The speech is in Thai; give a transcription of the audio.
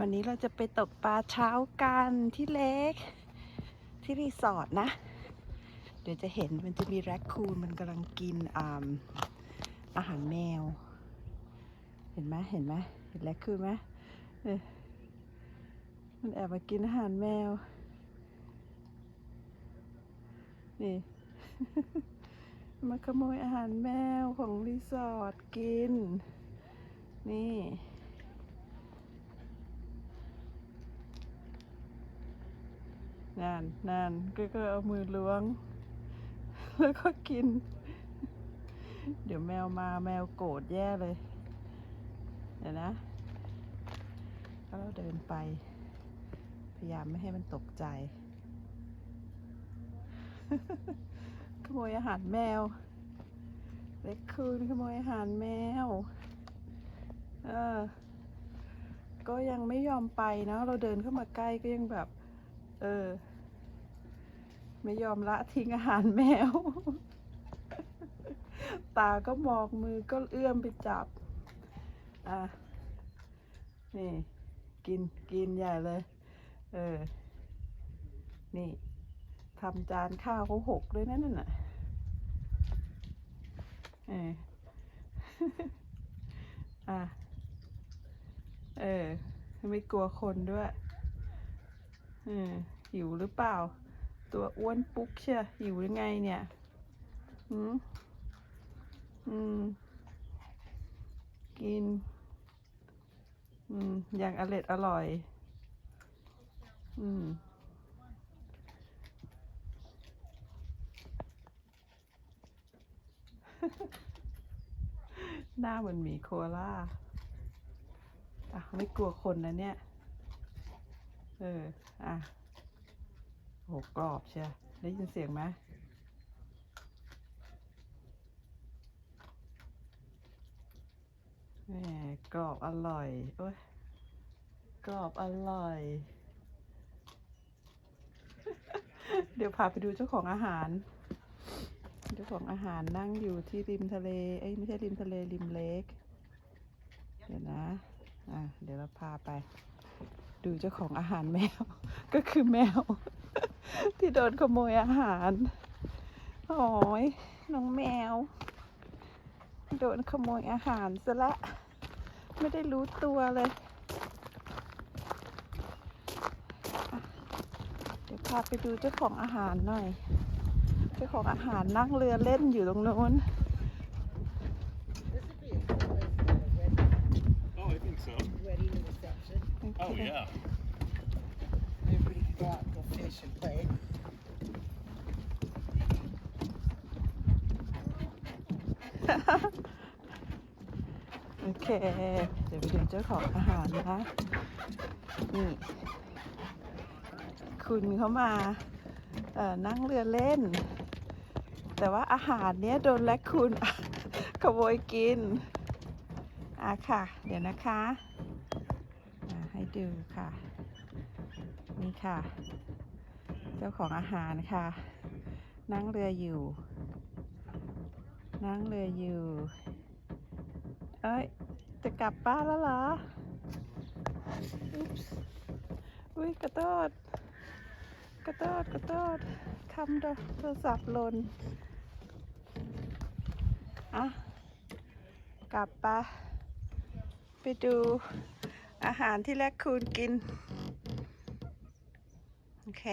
วันนี้เราจะไปตกปลาเช้ากันที่เล็ก ที่รีสอร์ทนะ เดี๋ยวจะเห็นมันจะมีแรคคูนมันกำลังกินอาอาหารแมว เห็นไหมเห็นไหมเห็นแรคคูนไหมมันแอบมากินอาหารแมว นี่ มาขโมยอาหารแมวของรีสอร์ทกิน นี่ นั่นนั่นก็ก็เอามือล้วง แล้วก็กิน เดี๋ยวแมวมาแมวโกรธแย่เลย เดี๋ยวนะแล้วเราเดินไป พยายามไม่ให้มันตกใจ ขโมยอาหารแมว เล็กคืนขโมยอาหารแมว เออ ก็ยังไม่ยอมไปเนาะเราเดินเข้ามาใกล้ก็ยังแบบ เออ ไม่ยอมละทิ้งอาหารแมว ตาก็มองมือก็เอื้อมไปจับ อะ นี่ กินกินใหญ่เลย เออ นี่ทำจานข้าวเขาหกด้วยนั่นน่ะเอออะ เออ ไม่กลัวคนด้วยเออ หิวหรือเปล่า ตัวอ้วนปุ๊กเชียหิวยังไงเนี่ยอืมอืม กิน อืม อย่างอร่อยอร่อย อืมหน้าเหมือนหมีโคอาล่าอะ ไม่กลัวคนนะเนี่ย เออ อะ โหกรอบเชียได้ยินเสียงไหมแหมกรอบอร่อยโอ้ยกรอบอร่อย เดี๋ยวพาไปดูเจ้าของอาหาร เจ้าของอาหารนั่งอยู่ที่ริมทะเล เอ้ยไม่ใช่ริมทะเลริมเลกเดี๋ยวนะ อะ เดี๋ยวเราพาไป ดูเจ้าของอาหารแมว ก็คือแมว ที่โดนขโมยอาหาร โอ้ยน้องแมว โดนขโมยอาหารซะละ ไม่ได้รู้ตัวเลยอะเดี๋ยวพาไปดูเจ้าของอาหารหน่อย เจ้าของอาหารนั่งเรือเล่นอยู่ตรงโน้น Oh, I think so. Wedding reception. Oh, yeah. Everybody brought the fish and plate. โอเคเดี๋ยวไปดูเจ้าของอาหารนะคะ นี่ คุณเขามาเอ่อนั่งเรือเล่น แต่ว่าอาหารเนี้ยโดนแลคคูนขโมยกิน อะค่ะ เดี๋ยวนะคะอะให้ดูค่ะ นี่ค่ะ จ้าของอาหารค่ะ นั่งเรืออยู่ นั่งเรืออยู่ เอ้ย จะกลับบ้านแล้วเหรอ อุ๊ปส์อุ้ยกระโดดกระโดดกระโดดทำโทรศัพท์หล่นอะ กลับไปไปดูอาหารที่แรกคูนกิน โอเค